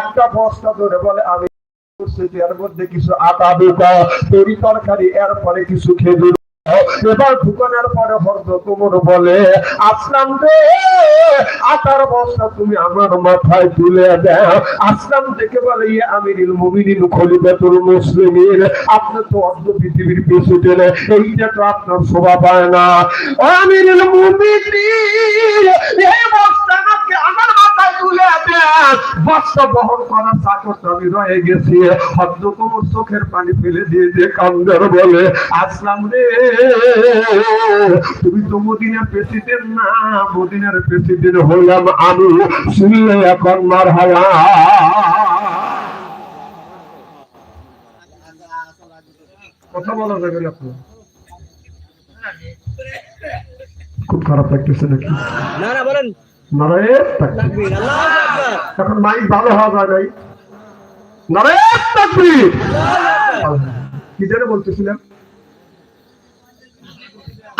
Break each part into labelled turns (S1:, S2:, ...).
S1: একটা বস্তা ধরে বলে, আমি এর মধ্যে কিছু আটা ঢুকা, তরি তরকারি এরপরে কিছু খেজুর এবার ঢুকানোর পরে হরদ তোমর বলে, আসলাম রে, আটার বস্তা তুমি আমার মাথায় তুলে দাও। আসলাম থেকে বলে ইয়ে আমিরুল মুমিনিন খলিফাতুল মুসলিমিন, আপনি তো অর্ধ পৃথিবীর প্রেসিডেন্ট, এইটা তো আপনার শোভা পায় না। আমিরুল মুমিনিন, এই বস্তা চোখের পানি ফেলে দিয়ে যে কান্দার বলে, আসলাম রে। তুমি তো মদিনার প্রেসিডেন্ট না, মদিনার প্রেসিডেন্ট হলাম আমি। শুনলে এখন মার কথা বলা যাবে খুব খারাপ লাগতেছে নাকি?
S2: না না, বলেন।
S1: তাকবীর। এখন মাইক ভালো হওয়া যায় নাই। তাকবীর। কি যেন বলতেছিলাম।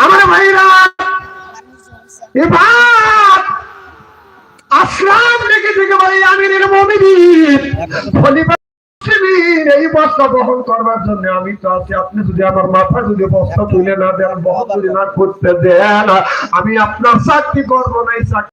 S1: আমার ভাইরা এবার আমিরের মমিনিন খলিফা এই বস্তা বহন করবার জন্য আমি তো আছি। আপনি যদি আমার মাথা যদি বস্তা তুলে না দেন বহন যদি না করতে দেন আমি আপনার চাকরি করব না এই চাকরি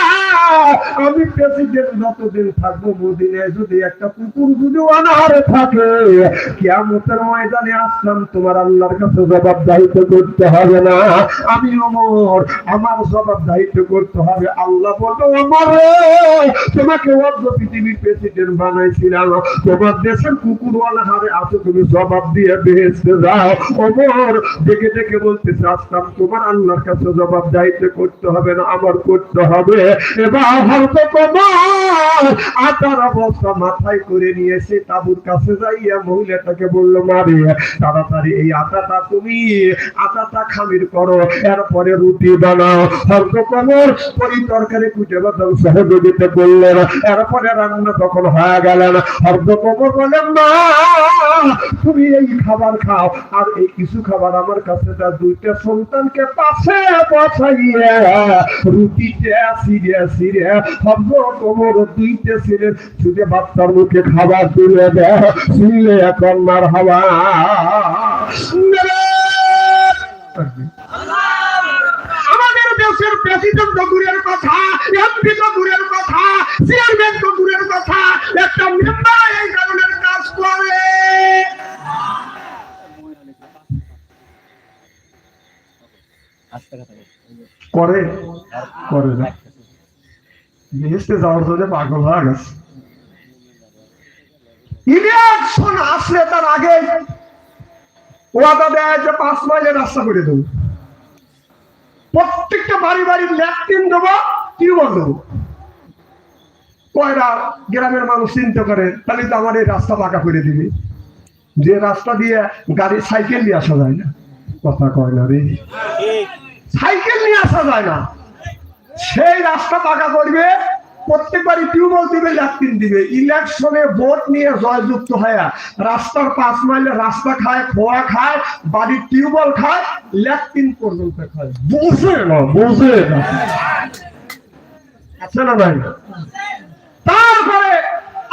S1: আমি প্রেসিডেন্ট যতদিন থাকব মদিনায় যদি একটা কুকুর যদি অনাহারে থাকে, কিয়ামতের ময়দানে আসলাম, তোমার আল্লাহর কাছে জবাব দায়িত্ব করতে হবে না। আমি অমর, আমার জবাব দায়িত্ব করতে হবে। আল্লাহ বলতো অমর তোমাকে অর্ধ পৃথিবীর প্রেসিডেন্ট বানাইছিলাম। তোমার দেশের কুকুর অনাহারে আছো তুমি জবাব দিয়ে বেহেস্তে যাও। অমর ডেকে ডেকে বলতেছে, আসলাম, তোমার আল্লাহর কাছে জবাব দায়িত্ব করতে হবে না, আমার করতে হবে। অবস্থা মাথায় করে নিয়ে এসে তাবুর কাছে যাইয়া মহিলাটাকে বলল মারে তাড়াতাড়ি এই আটাটা তুমি আটাটা খামির করো, এরপরে রুটি বানাও। হয়তো কমর তরকারি কুটে বাদাম সহযোগিতা করলেন এরপরে রান্না তখন হয়ে গেলেন হর্দ কমর বলেন না তুমি এই খাবার খাও। আর এই কিছু খাবার আমার কাছে তার দুইটা সন্তানকে পাশে বসাইয়া রুটিতে সিরে সিরে হর্দ কমর দুইটা সিরে ছুটে বাচ্চার মুখে খাবার তুলে দেয়। শুনলে এখন মার হাওয়া। আমাদের দেশের প্রেসিডেন্ট তো দূরের কথা এমপি তো দূরের কথা চেয়ারম্যান তো দূরের কথা একটা মেম্বার এই ধরনের কাজ করে। করে করে না। দেশে যাওয়ার জন্য পাগল হয়ে গেছে। ইলেকশন আসলে তার আগে ওয়াদা দেয় যে পাঁচ মাইলের রাস্তা করে দেবো। প্রত্যেকটা বাড়ি বাড়ি ল্যাট্রিন দেবো টিউবওয়েল দেবো। কয়রা গ্রামের মানুষ চিন্তা করে তাহলে তো আমার এই রাস্তা পাকা করে দিবে। যে রাস্তা দিয়ে গাড়ি সাইকেল নিয়ে আসা যায় না। কথা কয় না রে। সাইকেল নিয়ে আসা যায় না। সেই রাস্তা পাকা করবে, প্রত্যেকবারই টিউবওয়েল দিবে, ল্যাট্রিন দিবে। ইলেকশনে ভোট নিয়ে জয়যুক্ত হয়ে রাস্তার পাঁচ মাইলে রাস্তা খায়, খোয়া খায়, বাড়ির টিউবওয়েল খায়, ল্যাট্রিন পর্যন্ত খায়। বুঝে না বুঝে না। আছে না ভাই তারপরে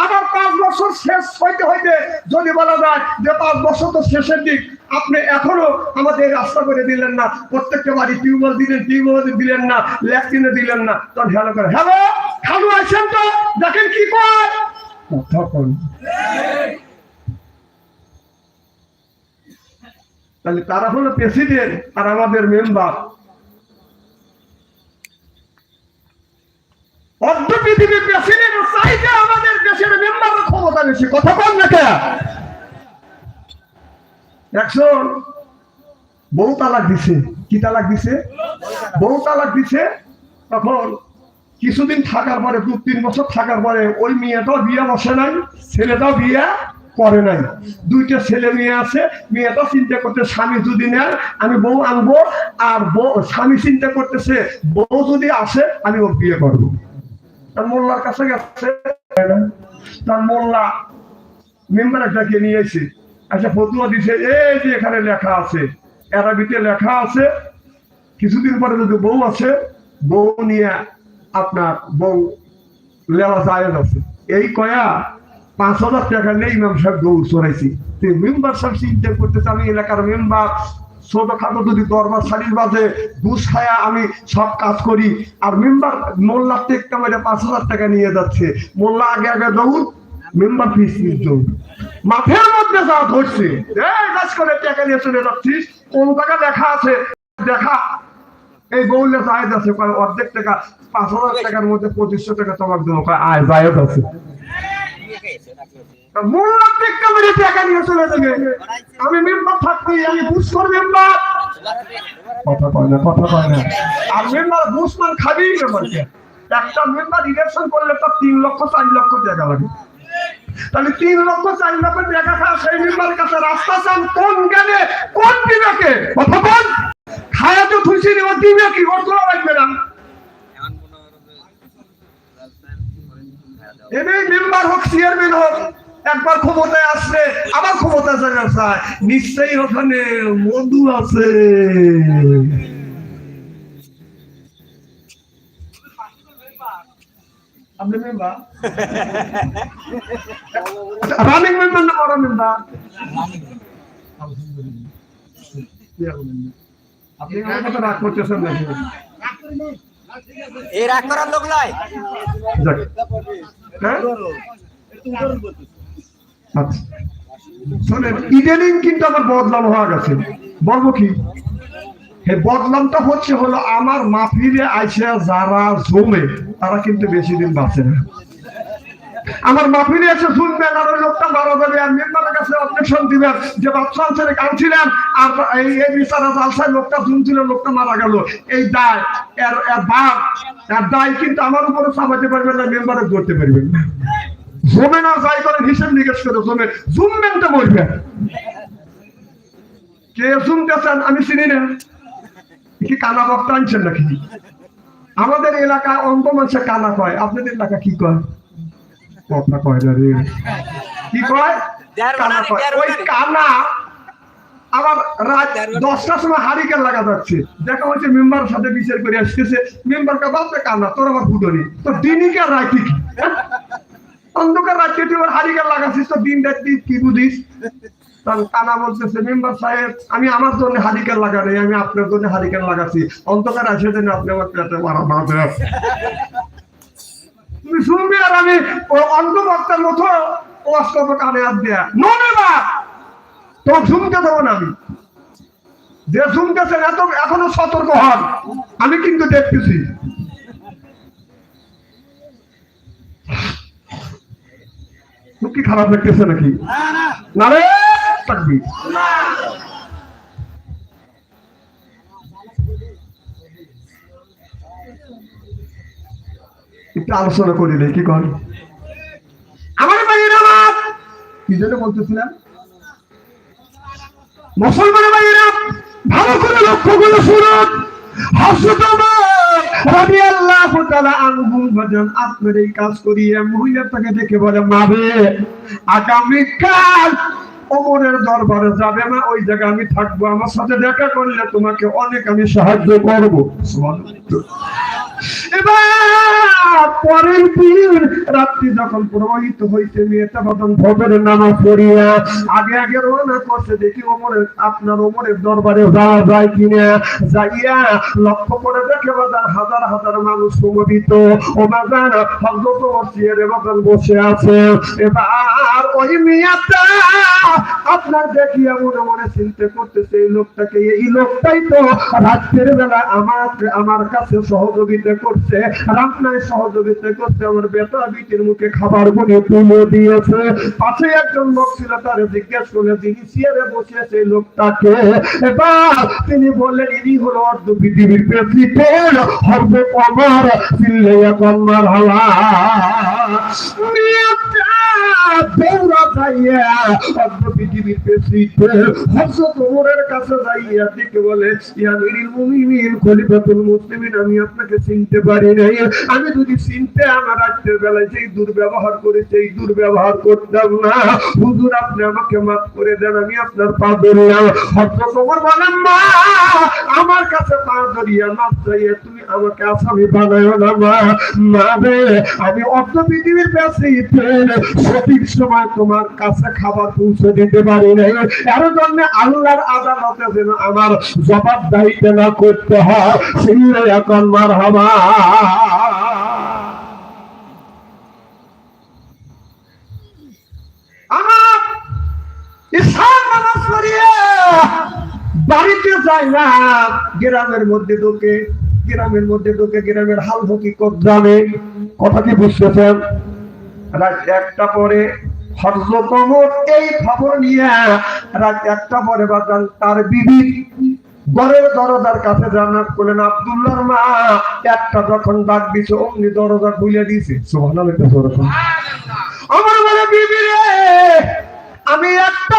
S1: আবার পাঁচ বছর শেষ হইতে হইতে যদি বলা যায় যে পাঁচ বছর তো শেষের দিক আপনি এখনও আমাদের রাস্তা করে দিলেন না। প্রত্যেকটা বাড়ি টিউবওয়েল দিলেন টিউবওয়েল দিলেন না, ল্যাট্রিনে দিলেন না। তখন হ্যালো করে, হ্যালো খালু আছেন তো? দেখেন কি কয়? কন। তাহলে তারা হলো প্রেসিডেন্ট আর আমাদের মেম্বার অর্ধ পৃথিবীর প্রেসিডেন্ট চাইতে আমাদের দেশের মেম্বারের ক্ষমতা বেশি। কথা কম না কে? একজন, বউ তালাক দিছে। কি তালাক দিছে? বউ তালাক দিছে, তখন কিছুদিন থাকার পরে, দু তিন বছর থাকার পরে, ওই মেয়েটাও বিয়ে বসে নাই, ছেলেটাও বিয়ে করে নাই। দুইটা ছেলে মেয়ে আছে, মেয়েটা চিন্তা করতে, স্বামী যদি নেয়, আমি বউ আনব, আর বউ, স্বামী চিন্তা করতেছে, বউ যদি আসে, আমি ওর বিয়ে করব। তার মোল্লার কাছে গেছে। তার মোল্লা মেম্বার একটাকে নিয়ে এসে আচ্ছা ফতুয়া দিছে, এই যে এখানে লেখা আছে অ্যারাবিতে লেখা আছে, কিছুদিন পরে যদি বউ আছে বউ নিয়ে আপনার বউ লেওয়া জায়েজ আছে। এই কয়া পাঁচ হাজার টাকা নেই ইমাম সাহেব দৌড় চড়াইছি। মেম্বার সাহেব চিন্তা করতেছে, আমি এলাকার মেম্বার, ছোটখাটো যদি দরবার শাড়ির বাজে ঘুষ খায়া আমি সব কাজ করি, আর মেম্বার মোল্লা টেকটা পাঁচ হাজার টাকা নিয়ে যাচ্ছে, মোল্লা আগে আগে দৌড়, মেম্বার ফিস দৌড়। মাঠের মধ্যে যা ধরছে, এই কাজ করে টাকা নিয়ে চলে যাচ্ছিস, কোন টাকা লেখা আছে? দেখা। এই বউলে জায়েজ আছে অর্ধেক টাকা, পাঁচ হাজার টাকার মধ্যে পঁচিশশো টাকা তোমার দেবো আয় জায়েজ আছে। একটা মেম্বার ইলেকশন করলে তো তিন লক্ষ, চার লক্ষ টাকা লাগে। তাহলে তিন লক্ষ চার লক্ষ টাকা খাওয়া সেই মেম্বার কাছে রাস্তা চান কোন জ্ঞানে? কোন বিবেকে? খায়া তো খুশি কি? ওর তোলা লাগবে না। এমনি মেম্বার হোক চেয়ারম্যান হোক, একবার ক্ষমতায় আসলে, আবার ক্ষমতায় চলে নিশ্চয়ই ওখানে মধু আছে। রানিং মেম্বার না বড় মেম্বার আপনি আমার কথা রাগ করতেছেন নাকি?
S2: এই রাগ করার লোক নয়
S1: হ্যাঁ? আচ্ছা। শোনেন ইদানিং কিন্তু আমার বদলাম হওয়া গেছে। বলব কি? হে বদলামটা হচ্ছে হলো আমার মাফিরে আইসে যারা জমে। তারা কিন্তু বেশি দিন বাঁচে না। আমার মাফিরে এসে শুনবেন আর ওই লোকটা মারা যাবে, আর মেম্বারের কাছে অবজেকশন দিবেন। যে বাচ্চা আনসারে কাউন্সিলেন আর এই বিচারা জালসায় লোকটা শুনছিল, লোকটা মারা গেল। এই দায়, এর এর বাপ, এর দায় কিন্তু আমার উপরে চাপাতে পারবেন না, মেম্বারে ধরতে পারবেন না। জমে না যাই করেন হিসেব নিকেশ করে জমে জুমবেন তো বলবেন কে জুমতেছেন আমি চিনি না। কি কানা বক্তা আনছেন নাকি? আমাদের এলাকায় অন্ত মানুষে কানা কয়। আপনাদের এলাকা কি কয়? কথা কয় না রে। কি কয়? কানা কয়। ওই কানা আবার রাত দশটার সময় হারিকেন লাগা যাচ্ছে দেখা হচ্ছে মেম্বার সাথে বিচার করে আসতেছে। মেম্বার কা বাপরে কানা তোর আবার ফুটনি তো রাতি কি হ্যাঁ? অন্ধকার রাত্রে তুই হারিকেন লাগাচ্ছিস তো দিন রাত্রি কি বুঝিস? তখন বলতেছে মেম্বার সাহেব আমি আমার জন্য হারিকেন আমি আপনার জন্য হারিকেন লাগাচ্ছি। অন্ধকার আসে জন্য আপনি আমার পেটে মারা তুমি শুনবি আর আমি মতো কানে হাত দেয়া ননে বা তো শুনতে দেবো না আমি। যে শুনতেছেন এত এখনও সতর্ক হন। আমি কিন্তু দেখতেছি। কি খারাপ লাগতেছে নাকি? না রে থাকবি একটু আলোচনা করিলে কি কর? আমার ভাইয়ের আমার কি জন্য বলতেছিলাম? মুসলমানের ভাইয়েরা ভালো করে লক্ষ্য করে শুনুন আপনার এই কাজ করিয়ে মহিলাটাকে দেখে বলে মাবে আগামী কাল ওমরের দরবারে যাবে না, ওই জায়গায় আমি থাকব। আমার সাথে দেখা করলে তোমাকে অনেক আমি সাহায্য করব। পরের দিন রাত্রি যখন প্রবাহিত হইতে মেয়েটা তখন ভোরের নামাজ পড়িয়া আগে আগে রওনা করছে, দেখি ওমরের, আপনার ওমরের দরবারে যাওয়া যায় কিনা। যাইয়া লক্ষ্য করে দেখে বাজার হাজার হাজার মানুষ সমবিত। ও বাজার বসে আছে। এবার ওই মেয়েটা আপনার দেখিয়া মনে মনে চিন্তা করতেছে, এই লোকটাকে, এই লোকটাই তো রাত্রের বেলা আমার আমার কাছে সহযোগিতা করছে, রান্নায় সহযোগিতা করছে, আমার বেটা বিটির মুখে খাবার গুনে তুলে দিয়েছে। পাশে একজন লোক ছিল, তারে জিজ্ঞেস করলে যিনি চেয়ারে এই লোকটাকে। এবার তিনি বললেন, ইনি হলো অর্ধ পৃথিবীর প্রেসিডেন্ট হর্ব কমর চিল্লাইয়া কন্যার হাওয়া। আমি আপনাকে চিনতে পারি নাই। আমি যদি চিনতে আমার রাত্রের বেলায় যেই দুর্ব্যবহার করেছি এই দুর্ব্যবহার করতাম না। হুজুর, আপনি আমাকে মাফ করে দেন, আমি আপনার পা ধরলাম ওমর বলেন, মা আমার কাছে পা ধরিয়া চাইয়া তুমি আমাকে আসামি বানায় না, মা। মা রে, আমি অর্ধ পৃথিবীর প্রেসিডেন্ট সঠিক সময় তোমার কাছে খাবার পৌঁছে দিতে পারি নাই। এর জন্য আল্লাহর আদালতে যেন আমার জবাবদাহিতে না করতে হয়। সেই এখন মার হবা আমার ইসলাম নামাজ পড়িয়ে বাড়িতে যায় না। গ্রামের মধ্যে ঢোকে, গ্রামের মধ্যে ঢোকে, গ্রামের হাল হকিকত জানে কথা কি বুঝতেছেন? রাত একটা পরে এই খবর নিয়ে রাত একটা পরে তার বিবি দরজার কাছে জান্নাত করলেন আব্দুল্লাহর মা একটা যখন ডাক দিছে, অমনি দরজা খুলে দিছে। সুবহানাল্লাহ একটা আমার বলে, বিবি রে, আমি একটা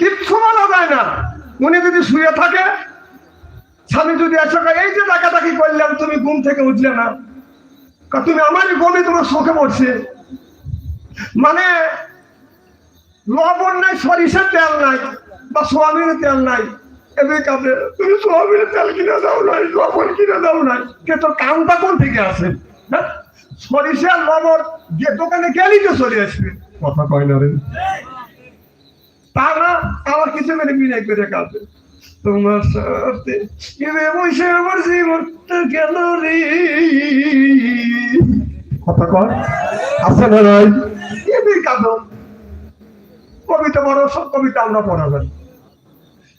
S1: কিচ্ছু বলা যায় না। উনি যদি শুয়ে থাকে, স্বামী যদি এসে এই যে ডাকাডাকি করলাম, তুমি ঘুম থেকে উঠলে না। তুমি আমারই গমে তোমার চোখে পড়ছে। মানে লবণ নাই, সরিষার তেল নাই, বা সোয়াবিনের তেল নাই। এদের কাছে তুমি সোয়াবিনের তেল কিনে দাও নাই, লবণ কিনে দাও নাই। কে তোর কামটা কোন থেকে আসে হ্যাঁ? সরিষা, লবণ, যে দোকানে গেলেই তো চলে আসবে। কথা কয় না রে। আমার কিছু বিনয় করে কাঁদে তোমার সাথে এবে বসে আমার জীবনটা গেল রে? কথা কর আছে না কাঁদো। কবিতা বড় সব কবিতা আমরা পড়াবেন।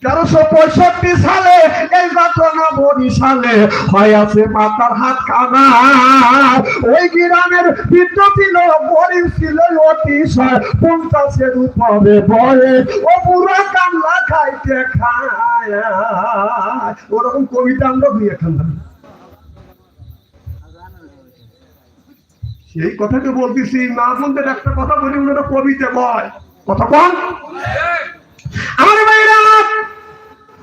S1: তেরোশো পঁয়ষট্টি সালে এই ঘটনা বরিশালে হয় আছে মাতার হাত কানা। ওই গ্রামের বৃদ্ধ ছিল গরিব ছিল, অতিশয় পঞ্চাশের উপরে বয়ে। ও পুরো কামলা খাইতে খায়। ওরকম কবিতা আমরা দুই এখান সেই কথাকে বলতেছি, না বলতে একটা কথা বলি ওনারা কবিতা কয়। কথা কন।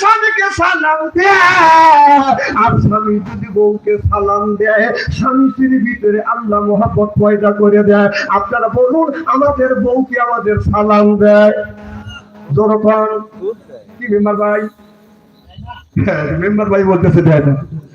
S1: স্বামীকে সালাম দেয় আর স্বামী যদি বউকে সালাম দেয় স্বামী স্ত্রীর ভিতরে আল্লাহ মোহাম্মত পয়দা করে দেয়। আপনারা বলুন, আমাদের বউকে আমাদের সালাম দেয়? যখন কি মেম্বার ভাই? হ্যাঁ মেম্বার ভাই বলতেছে, দেয় না।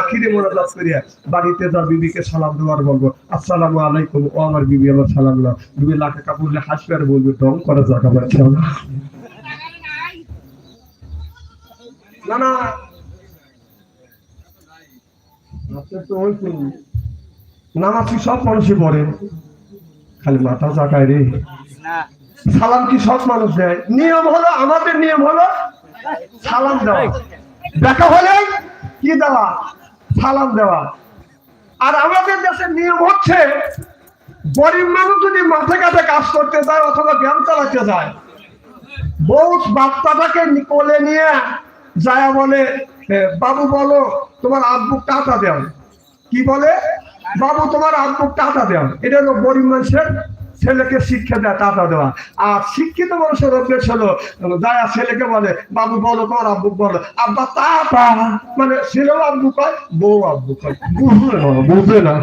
S1: আখিরে মোনাজাত করিয়া বাড়িতে যা বিবিকে সালাম দেওয়ার বলব। আসসালামু আলাইকুম ও আমার বিবি আমার সালাম দাও বিবি লাখে কাপড়লে হাসবে আর বলবে দম করা জায়গা পাচ্ছে না। না নামাজ কি সব মানুষই পড়ে। খালি মাথা জাগায় রে। সালাম কি সব মানুষ দেয়? নিয়ম হলো আমাদের নিয়ম হলো সালাম দেওয়া। দেখা হলে কি দেওয়া? সালাম দেওয়া। আর আমাদের দেশের নিয়ম হচ্ছে, গরিব মানুষ যদি মাঠে ঘাটে কাজ করতে যায় অথবা ব্যায়াম চালাতে যায়, বউ বাচ্চাটাকে কোলে নিয়ে যায় বলে বাবু বলো, তোমার আব্বু টাকা দেও কি বলে? বাবু, তোমার আব্বু টাকা দেও এটা হলো গরিব মানুষের ছেলেকে শিক্ষা দেয়, টাকা দেওয়া। আর শিক্ষিত মানুষের অভ্যেস হলো যায়া ছেলেকে বলে, বাবু বলো তোমার আব্বু বলো। আব্বা তা মানে ছেলেও আব্বু কয়, বউ আব্বু কয়। বুঝবে না বুঝবে না।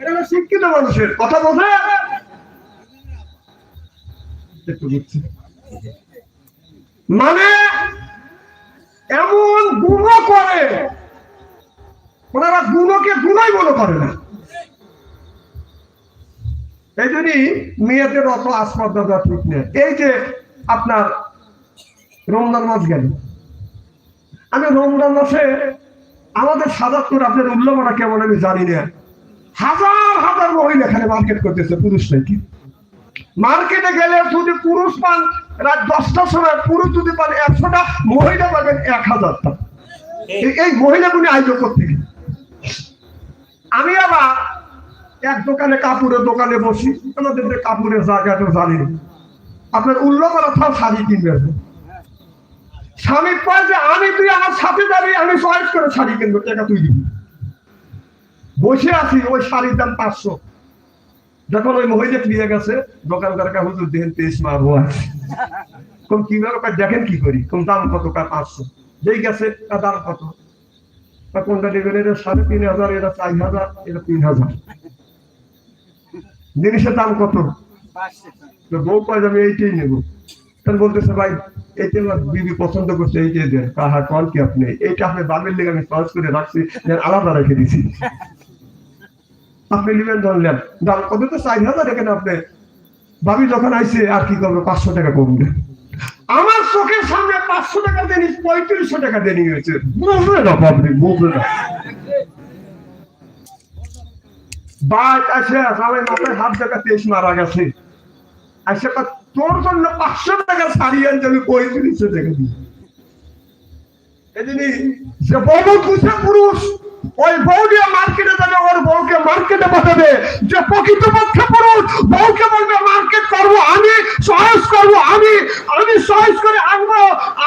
S1: এটা শিক্ষিত মানুষের কথা বোঝে? মানে এমন গুণ করে, ওনারা গুণকে গুণই মনে করে না। এই জন্যই মেয়েদের অত দেওয়া ঠিক নেই। এই যে আপনার রমজান মাস গেল। আমি রমজান মাসে আমাদের আপনার কেমন আমি জানি না। হাজার হাজার মহিলা এখানে মার্কেট করতেছে, পুরুষ নাকি? মার্কেটে গেলে যদি পুরুষ পান, রাত দশটার সময় পুরুষ যদি পান, একশোটা মহিলা পাবেন এক হাজারটা এই- মহিলাগুলি আয়োজন করতে আমি আবার এক দোকানে কাপড়ের দোকানে বসি যে কাপড়ের জায়গা তো জানি না। আপনার উল্লেখ করা শাড়ি কিনবে স্বামী কয় যে, আমি তুই আমার সাথে যাবি, আমি চয়েস করে শাড়ি কিনবো, টাকা তুই দিবি। বসে আছি, ওই শাড়ির দাম পাঁচশো। যখন ওই মহিলা নিয়ে গেছে দোকানদার কা হুজুর, দেখেন তেইশ মারবো কোন কয়, দেখেন কি করি? কোন দাম কত? কা পাঁচশো। যেই গেছে তার দাম কত? কোনটা নেবেন? এটা সাড়ে তিন হাজার, এটা চার হাজার, এটা তিন হাজার। জিনিসের দাম কত? বউ কয় যে আমি এইটাই নেব। তখন বলতেছে, ভাই আমার বিবি পছন্দ করছে, এইটাই দেন। কাহা কল কি আপনি? এইটা আপনি বাবের লেগে আমি করে রাখছি আলাদা রেখে দিছি। আপনি নেবেন দাম কত? তো চার হাজার এখানে আপনি। ভাবি যখন আইসে আর কি করবে? পাঁচশো টাকা কমবে। আমার চোখের সামনে পাঁচশো টাকা দেনি পঁয়ত্রিশশো টাকা দেনি হয়েছে। বুঝবে না পাবলিক বুঝবে না। বাইক আসে সবাই মাথায় হাত দেখা তেইশ মারা গেছে। আসে তোর জন্য পাঁচশো টাকা ছাড়িয়ে আনতে আমি পঁয়ত্রিশশো টাকা দিই এদিনই যে বউ বুঝে পুরুষ, ওই বউ দিয়ে মার্কেটে যাবে, ওর বউকে মার্কেটে পাঠাবে। যে প্রকৃতপক্ষে পুরুষ, বউকে বলবে মার্কেট করব আমি, সহজ করব আমি আমি সহজ করে আনব।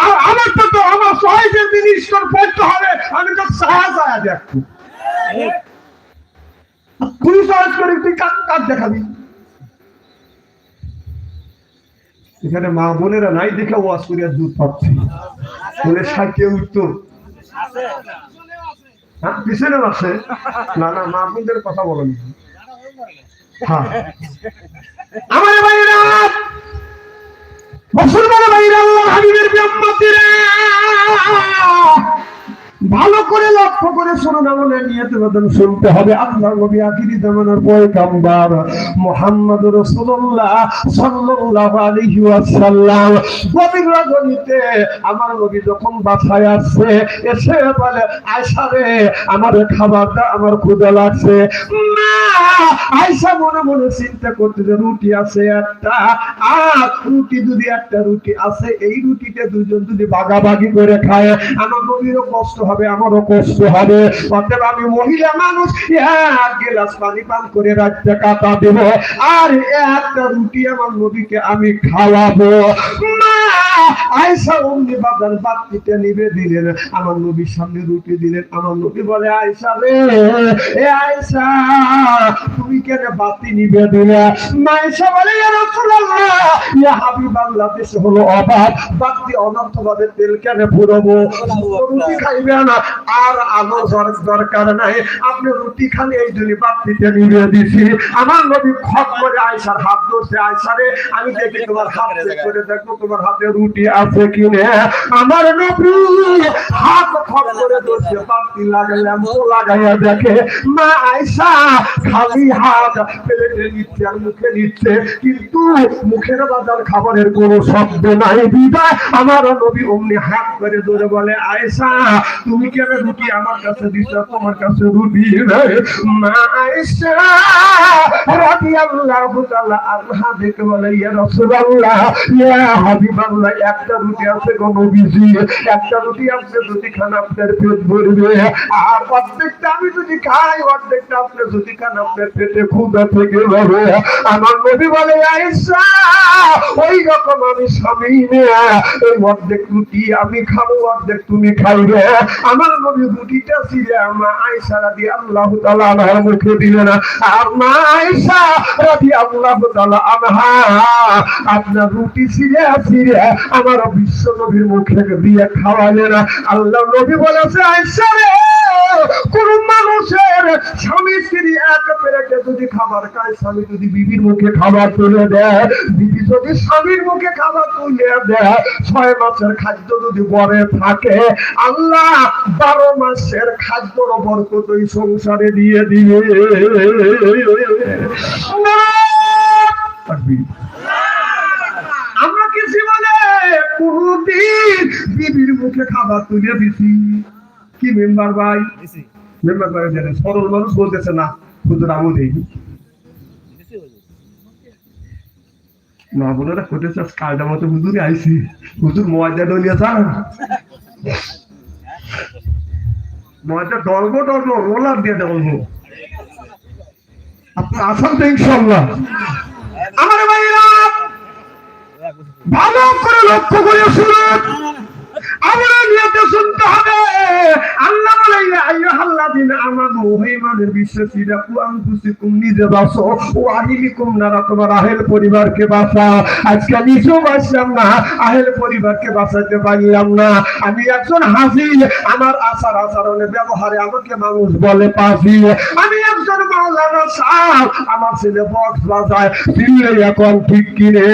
S1: আর আমার তো আমার সহজের জিনিস করে পড়তে হবে, আমি তো সাহা সাহা দেখব। তুই সহজ করে, তুই কাজ দেখাবি? এখানে মা বোনেরা নাই দেখে ওয়াজ করিয়া দুধ পাচ্ছে। বলে, সাইকে উঠতো হ্যাঁ পিছনে আছে। না না, মা বোনদের কথা বলেন হ্যাঁ। আমার ভাইরা মুসলমান ভাইরা হাবিবের বিয়াম্মতিরা ভালো করে লক্ষ্য করে আমলে নিয়ত বদন শুনতে হবে। আল্লাহ নবী পয়গাম্বার মুহাম্মদ আমার নবী যখন বাসায় আসছে, এসে বলে রে, আমার খাবারটা আমার ক্ষুধা লাগছে। না আয়সা মনে মনে চিন্তা করতে যে রুটি আছে একটা, আর রুটি যদি একটা রুটি আছে, এই রুটিতে দুজন যদি ভাগাভাগি করে খায়, আমার নবীরও কষ্ট হবে আমারও কষ্ট হবে। অতএব আমি মহিলা মানুষ এক গেলাস পানি পান করে রাখতে কাটা দেব আর একটা রুটি আমার নবীকে আমি খাওয়াবো। মা আয়সা অমনি বাজার নিবে দিলেন। আমার নবীর সামনে রুটি দিলেন। আমার নবী বলে আয়সা রে এ আয়সা তুমি কেন বাতি নিবে দিলে? মাইসা বলে ইয়া রাসূলুল্লাহ ইয়া হাবিবাল্লাহ দেশে হলো অভাব। বাতি অনর্থভাবে তেল কেন ফুরবো রুটি খাইবে আর আলো দর- দরকার নাই। আপনি রুটি এই জন্য বাতিতে দিছি। আমার নবী খপ করে আয়সার হাত ধরছে। আয়সা রে আমি দেখি তোমার হাত করে দেখব, তোমার হাতে রুটি আছে আমার নবী হাত খপ করে ধরছে, বাতি লাগাইয়া দেখে। মা আয়সা খালি হাত নিচ্ছে আর মুখে নিচ্ছে। কিন্তু মুখের বাজার খাবারের কোনো শব্দ নাই। বিদায়, আমার নবী অমনি হাত করে ধরে বলে, আয়সা তুমি কেন রুটি আমার কাছে দিচ্ছ? তোমার কাছে রুটি নাই। তাআলা দেখে বলে, ইয়া রাসূলুল্লাহ, ইয়া হাবিবাল্লাহ, একটা রুটি আছে একটা রুটি আপনি যদি খান আপনার পেট ভরবে। আর আমি যদি খাই আপনি যদি খান আপনার পেটে ক্ষুদা থেকে আমার নবী বলে আইসা ওই রকম আমি স্বামী এই অর্ধেক রুটি আমি খাব, অর্ধেক তুমি খাইবে। আমার নবী রুটিটা ছিঁড়ে আমার আয়সা রাদি আল্লাহ তালা আনহার মুখে দিলেন আর মা আয়সা রাদি আল্লাহ তালা আনহা, আপনার রুটি ছিঁড়ে ছিঁড়ে আমার বিশ্ব নবীর মুখে দিয়ে খাওয়ালেন আল্লাহ নবী বলেছে আয়সা রে, কোন মানুষের স্বামী স্ত্রী এক পেরেকে যদি খাবার খায়, স্বামী যদি বিবির মুখে খাবার তুলে দেয়, বিবি যদি স্বামীর মুখে খাবার তুলে দেয়, ছয় মাসের খাদ্য যদি বরে থাকে, আল্লাহ বারো মাসের খাদ্যর বরকত ওই সংসারে দিয়ে দিবে। আমরা কিছু বলে কোনদিন বিবির মুখে খাবার তুলে দিছি? কি মেম্বার ভাই? মেম্বার ভাই জানেন সরল মানুষ বলতেছে না হুজুর আমু দেই। মা বোনেরা কোটেছে কালটা মতো হুজুরে আইছি। হুজুর মজা ডলিয়া যান। মজা ডলব ডলব রোলার দিয়ে ডলব আপনি আসান তো ইনশাল্লাহ আমার ভাইরা, ভালো করে লক্ষ্য করে শুনুন। আমরা নিয়তে শুনতে হবে। আল্লাহ বলে ইয়া আইয়ুহাল্লাযীনা আমানু, হে ইমানের বিশ্বাসীরা, কু আনফুসিকুম, নিজে বাঁচো। ও আহলিকুম নারা, তোমার আহেল পরিবারকে বাঁচা আজকে নিজেও বাঁচলাম না, আহেল পরিবারকে বাঁচাতে পারলাম না। আমি একজন হাসি আমার আচার আচরণে, ব্যবহারে আমাকে মানুষ বলে পাজি। আমি একজন মাওলানা সাহ আমার ছেলে বক্স বাজায়। এখন ঠিক কিনে।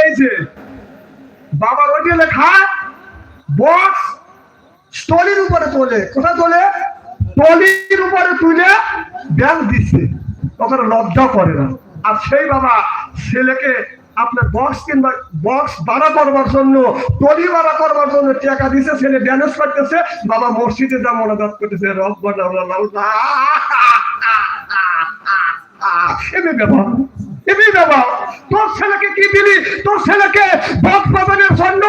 S1: এই যে বাবার ওই লেখা বক্স স্টলির উপরে তোলে কোথায় তোলে টলির উপরে তুলে ব্যাংক দিচ্ছে ওখানে লজ্জা করে না আর সেই বাবা ছেলেকে আপনার বক্স কিংবা বক্স ভাড়া করবার জন্য টলি ভাড়া করবার জন্য টাকা দিছে ছেলে ড্যান্স করতেছে বাবা মসজিদে যা মনোজাত করতেছে রব্বানা এমনি ব্যাপার এমনি ব্যাপার তোর ছেলেকে কি দিলি? তোর ছেলেকে বক পালনের জন্য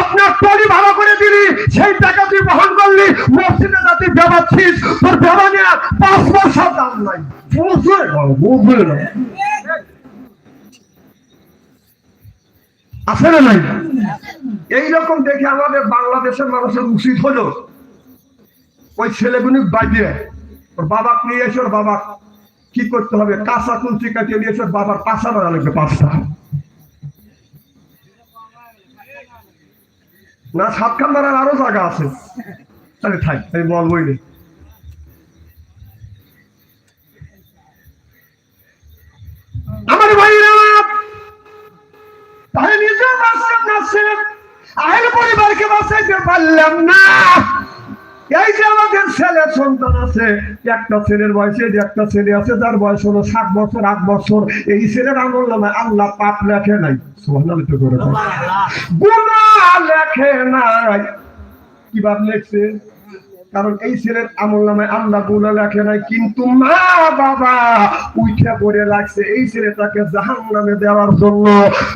S1: আপনার টলি ভাড়া করে দিলি সেই টাকা তুই বহন করলি মসজিদে যাতে বেবাচ্ছিস তোর বেবা নেওয়ার পাঁচ বছর দাম নাই। বুঝবে না না। আছে না নাই? এইরকম দেখে আমাদের বাংলাদেশের মানুষের উচিত হলো ওই ছেলেগুলি বাইরে ওর বাবা নিয়ে এসে ওর বাবা কি করতে হবে? কাঁচা কুলচি কাটিয়ে ওর বাবার পাশা বানা লাগবে পাঁচটা না, সাতখান মারার আরও জায়গা আছে। তাহলে থাক, আমি বলবোই না। আমার ভাইরা, তাহলে নিজেও বাঁচলাম না আহের পরিবারকে বাঁচাইতে পারলাম না। এই যে আমাদের ছেলে সন্তান আছে, একটা ছেলের বয়সে যে একটা ছেলে আছে, যার বয়স হলো সাত বছর, আট বছর, এই ছেলের আমল নামে আল্লাহ পাপ লেখে নাই। সুবহানাল্লাহ তো করে। গুনাহ লেখে নাই। কি বাপ লেখছে? কারণ এই ছেলের আমল নামে আল্লাহ গুনাহ লেখে নাই, কিন্তু মা বাবা উঠে পড়ে লাগছে। এই ছেলেটাকে জাহান নামে দেওয়ার জন্য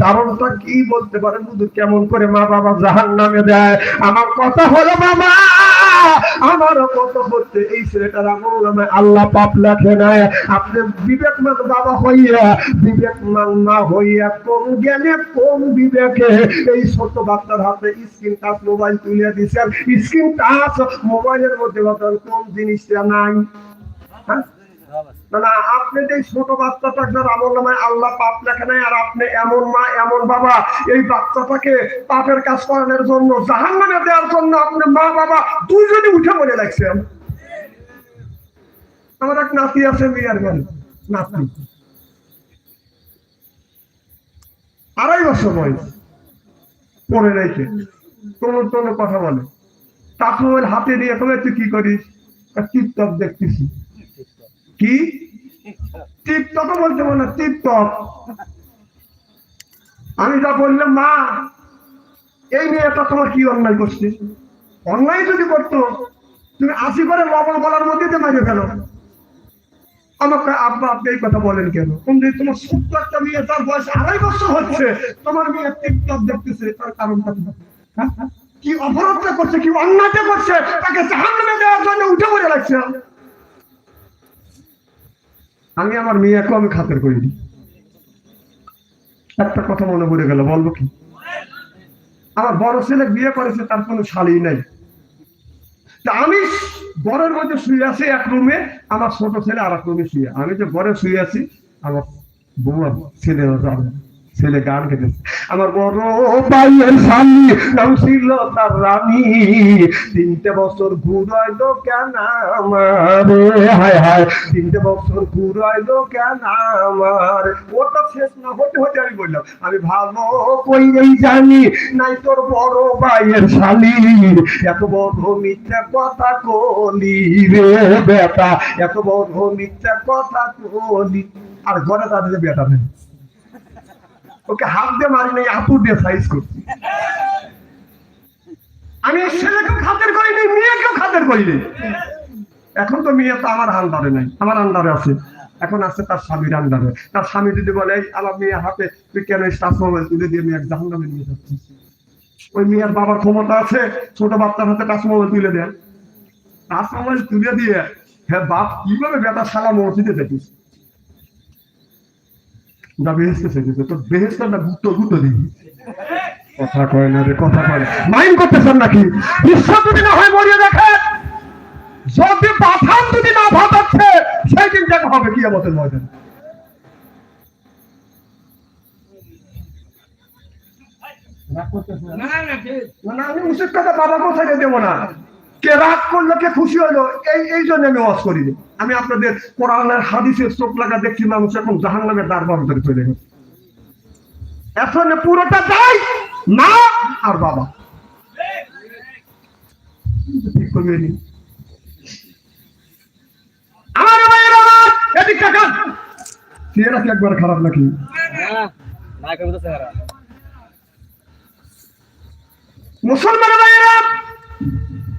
S1: কারণ কারণটা কি বলতে পারেন? বুধু কেমন করে মা বাবা জাহান নামে দেয়? আমার কথা হলো বাবা আমারও কত হচ্ছে এই ছেলেটার আমল নামে আল্লাহ পাপ লেখে নাই। আপনি বিবেকমান বাবা হইয়া বিবেকমান না হইয়া কোন জ্ঞানে, কোন বিবেকে এই ছোট বাচ্চার হাতে স্ক্রিন টাচ মোবাইল তুলে দিচ্ছেন স্ক্রিন টাচ মোবাইলের মধ্যে কোন জিনিসটা নাই? হ্যাঁ? না না, আপনি যে ছোট বাচ্চাটার আমল নামায় আল্লাহ পাপ লেখে নাই, আর আপনি এমন মা, এমন বাবা, এই বাচ্চাটাকে পাপের কাজ করানোর জন্য দেওয়ার জন্য আপনি মা, বাবা দুইজনই উঠে লাগছেন আমার এক নাতি আছে নাতি। আড়াই বছর বয়স, পড়ে রেখে কোনো কোনো কথা বলে। মোবাইল হাতে তবে তুই কি করিস? টিপটপ দেখতেছি। কি? টিপটপ বলতে বলে টিপটপ আমি যা বললাম, মা, এই মেয়েটা তোমার কি অন্যায় করছে? অন্যায় যদি করতো, তুমি আশি করে লবণ গলার মধ্যে দিয়ে মারিয়ে ফেলো। আমাকে আব্বা, আপনি এই কথা বলেন কেন? তুমি তোমার ছোট্ট একটা মেয়ে, তার বয়স আড়াই বছর হচ্ছে। তোমার মেয়ে টিকটক দেখতেছে, তার কারণটা কি? হ্যাঁ? কি অপরাধটা করছে, কি অন্যায়টা করছে, তাকে জাহান্নামে দেওয়ার জন্য উঠে পড়ে লাগছে। আমি আমার মেয়েকে আমি খাতের করিনি একটা কথা মনে পড়ে গেল, বলব কি? আমার বড় ছেলে বিয়ে করেছে, তার কোনো শালি নাই। তা আমি বরের মধ্যে শুয়ে আছি, এক রুমে, আমার ছোট ছেলে আর এক রুমে শুয়ে। আমি যে ঘরে শুয়ে আছি, আমার বউ ছেলে যাবে ছেলে গান গেতেছে আমার বড় ভাইয়ের স্বামী নাম ছিল তার রানী। তিনটে বছর ঘুরাইলো কেন আমার? হায় হায়, তিনটে বছর ঘুরাইলো কেন আমার? ওটা শেষ না হতে হতে আমি বললাম, আমি ভালো কইরেই জানি নাই তোর বড় ভাইয়ের স্বামী। এত বড় মিথ্যা কথা কলি রে বেটা, এত বড় মিথ্যা কথা কলি। আর ঘরে তাদের বেটা নেই। ওকে হাত দিয়ে মারি নাই আতুর দিয়ে সাইজ করছি। আমি ছেলেকেও খাতের করি নাই মেয়েকেও খাতের করি নাই এখন তো মেয়ে তো আমার আন্ডারে নাই, আমার আছে। এখন আছে তার স্বামীর আন্ডারে তার স্বামী যদি বলে আমার মেয়ে হাতে তুই কেন স্টাফ মোবাইল তুলে দিয়ে মেয়ে জাহান নামে নিয়ে যাচ্ছিস? ওই মেয়ের বাবার ক্ষমতা আছে, ছোট বাচ্চার হাতে টাচ মোবাইল তুলে দেন। টাচ মোবাইল তুলে দিয়ে হ্যাঁ বাপ, কীভাবে বেটা সালা মসজিদে দেখিস না বেহেস্তে শেখেছে তো বেহেস্তে না গুতো গুতো দিই কথা কয় না রে কথা কয় মাইন্ড করতেছেন নাকি? বিশ্ব যদি না হয় মরিয়ে দেখে যদি পাঠান যদি না ভাবাচ্ছে সেই দিন দেখা হবে কি আমাদের ময়দান
S2: না, না,
S1: আমি উচিত কথা বাবা কোথায় দেবো না? কে রাগ করল, কে খুশি হলো, এই এই জন্য আমি ওয়াজ করিনি। আমি আপনাদের কোরআনের, হাদিসের চোখ লাগা দেখছি মানুষ এখন জাহান নামের দ্বার বন্ধ করে চলে গেছে। এখন পুরোটা যাই মা আর বাবা। একবার খারাপ নাকি? মুসলমান ভাইয়েরা